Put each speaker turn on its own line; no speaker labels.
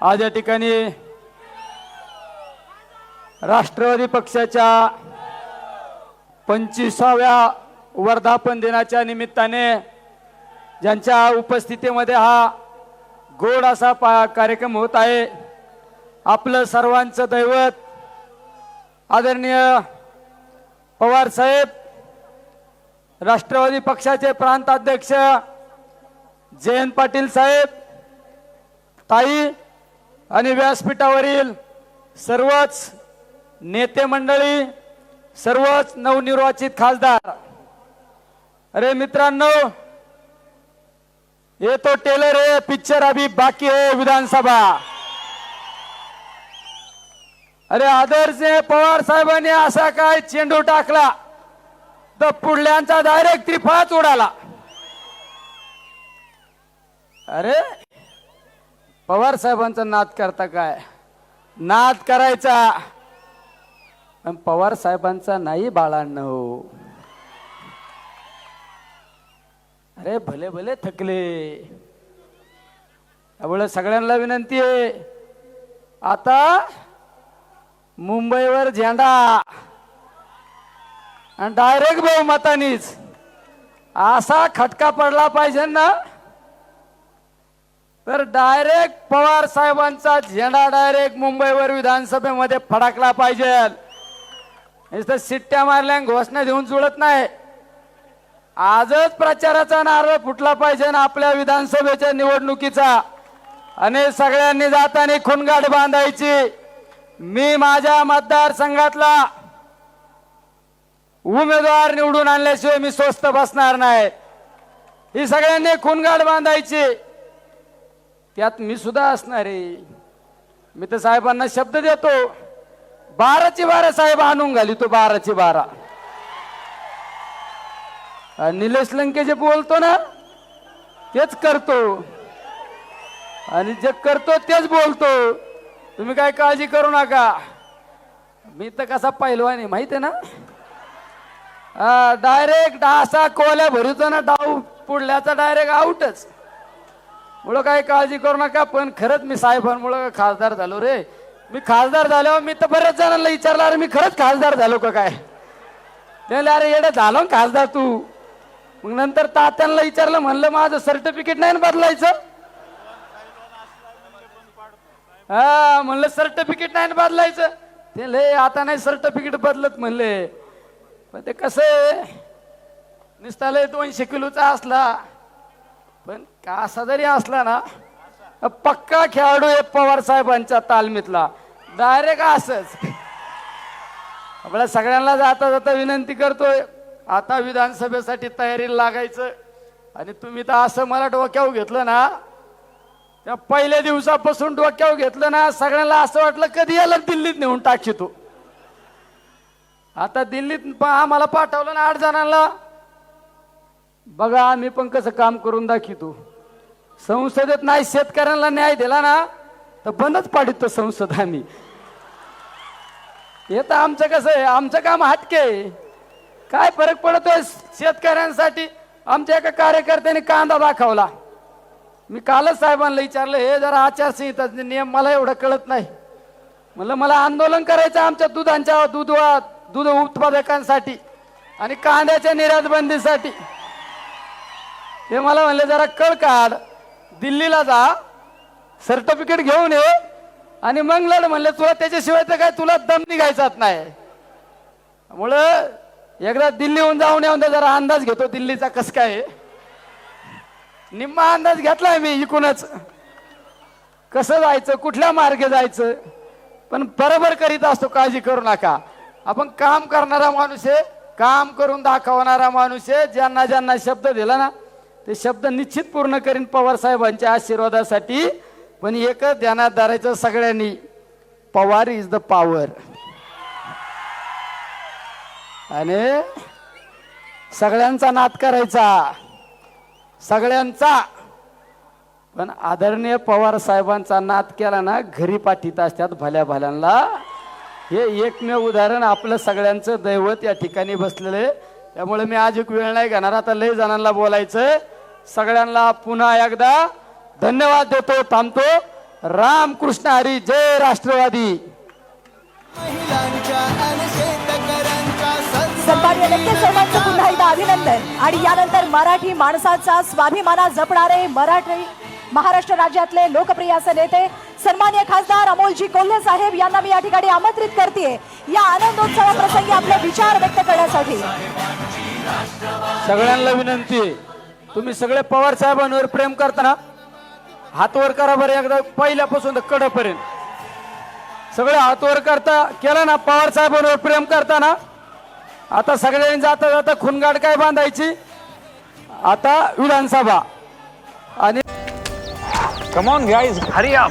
आज या ठिकाणी राष्ट्रवादी पक्षाच्या पंचवीसाव्या वर्धापन दिनाच्या निमित्ताने ज्यांच्या उपस्थितीमध्ये हा गोड असा पा कार्यक्रम होत आहे आपलं सर्वांचं दैवत आदरणीय पवार साहेब राष्ट्रवादी पक्षाचे प्रांताध्यक्ष जयंत पाटील साहेब ताई आणि व्यासपीठावरील सर्वच नेते मंडळी सर्वच नवनिर्वाचित खासदार. अरे मित्रांनो ये तो टेलर है पिक्चर अभी बाकी है विधानसभा. अरे आदर्श पवार साहेबांनी असा काय चेंडू टाकला तर पुढल्यांचा डायरेक्ट त्रिफळाच उडाला. अरे पवार साहेबांचा नाद करता काय? नाद करायचा. पण पवार साहेबांचा नाही बाळांना. हो अरे भले भले थकले. त्यामुळे सगळ्यांना विनंती आहे. आता मुंबईवर झेंडा. आणि डायरेक्ट बहुमतानीच. असा खटका पडला पाहिजे ना. तर डायरेक्ट पवार साहेबांचा झेंडा डायरेक्ट मुंबईवर विधानसभेमध्ये फडकला पाहिजे. नुसतं सिट्ट्या मारल्या घोषणा देऊन जुळत नाही. आजच प्रचाराचा नारळ फुटला पाहिजे ना आपल्या विधानसभेच्या निवडणुकीचा. आणि सगळ्यांनी जाताना खुणगाठ बांधायची. मी माझ्या मतदारसंघातला उमेदवार निवडून आणल्याशिवाय मी स्वस्त बसणार नाही. ही सगळ्यांनी खुणगाठ बांधायची. त्यात मी सुद्धा असणार आहे. मी तर साहेबांना शब्द देतो बाराची बारा साहेब आणून घाली तो बाराची बारा. निलेश लंके जे बोलतो ना तेच करतो. आणि जे करतो तेच बोलतो. तुम्ही काय काळजी करू नका. मी तर कसा पहिलवान आहे माहिती आहे ना? डायरेक्ट असा कोल्या भरूचा ना डाव पुढल्याचा डायरेक्ट आउटच मुळं काय काळजी करू नका पण खरंच मी साहेबांमुळं खासदार झालो रे. मी खासदार झाल्यावर मी तर बऱ्याच जणांना विचारलं अरे मी खरंच खासदार झालो का काय? त्याला अरे येडं झालो ना खासदार तू. मग नंतर तात्यांना विचारलं म्हणलं माझं सर्टिफिकेट नाही ना बदलायचं? हा म्हणलं सर्टिफिकेट नाही ना बदलायचं. ते लय आता नाही सर्टिफिकेट बदलत म्हणले. पण ते कसं आहे? नुसता लय दोनशे किलोचा असला. पण का असा जरी असला ना पक्का खेळाडू आहे पवार साहेबांच्या तालमीतला. डायरेक्ट असच. आपल्या सगळ्यांना जाता जाता विनंती करतोय आता विधानसभेसाठी तयारीला लागायचं. आणि तुम्ही तर असं मला डोक्यावर घेतलं ना त्या पहिल्या दिवसापासून डोक्यावर घेतलं ना सगळ्यांना असं वाटलं कधी याला दिल्लीत नेऊन टाकशी तू. आता दिल्लीत प- आम्हाला पाठवलं ना आठ जणांना. बघा आम्ही पण कसं काम करून दाखवतो संसदेत नाही शेतकऱ्यांना न्याय दिला ना तर बंदच पाडितो संसद आम्ही. हे तर आमचं कसं आहे आमचं काम हटके आहे. काय फरक पडतोय? शेतकऱ्यांसाठी आमच्या एका कार्यकर्त्याने कांदा दाखवला. मी कालच साहेबांना विचारलं हे जरा आचारसंहिता नियम मला एवढं कळत नाही. म्हणलं मला आंदोलन करायचं आमच्या दुधांच्या दूध दूध उत्पादकांसाठी आणि कांद्याच्या निर्यात बंदीसाठी हे मला म्हणले जरा कळ काढ. दिल्लीला जा. सर्टिफिकेट घेऊन ये. आणि मग लढ म्हणले तुला त्याच्याशिवाय तर काय तुला दम निघायचाच नाही. मुळं एकदा दिल्लीहून जाऊन येऊन जरा अंदाज घेतो दिल्लीचा कस काय निम्मा अंदाज घेतलाय मी इकूनच. कसं जायचं कुठल्या मार्गे जायचं? पण बरोबर करीत असतो काळजी करू नका. आपण काम करणारा माणूस आहे काम करून दाखवणारा माणूस आहे. ज्यांना ज्यांना शब्द दिला ना ते शब्द निश्चित पूर्ण करीन पवार साहेबांच्या आशीर्वादासाठी पण एकच ध्यानात धरायचं सगळ्यांनी पवार इज द पॉवर आणि सगळ्यांचा नाद करायचा सगळ्यांचा. पण आदरणीय पवार साहेबांचा नाद केला ना घरी पाठीत असतात भल्या भल्यांना. हे एकमेव उदाहरण आपलं सगळ्यांचं दैवत या ठिकाणी बसलेलं आहे. त्यामुळे मी आज एक वेळ नाही घेणार. आता लय जणांना बोलायचं सगळ्यांना पुन्हा एकदा धन्यवाद देतो थांबतो. रामकृष्ण हरी जय राष्ट्रवादी.
पुन्हा एकदा अभिनंदन. आणि यानंतर मराठी माणसाचा स्वाभिमाना जपणारे मराठी महाराष्ट्र राज्यातले लोकप्रिय असे नेते सन्मान्य खासदार अमोलजी कोल्हे साहेब यांना मी या ठिकाणी आमंत्रित करते या आनंदोत्सवाप्रसंगी आपले विचार व्यक्त करण्यासाठी.
सगळ्यांना विनंती तुम्ही सगळे पवार साहेबांवर प्रेम करताना हात वर करा बरं एकदा पहिल्यापासून तर कडपर्यंत सगळे हात वर करता केलं ना? पवार साहेबांवर प्रेम करताना आता सगळ्यांनी जाता जाता खुनगाड काय बांधायची? आता विधानसभा. आणि
कम ऑन गाइस हरी आप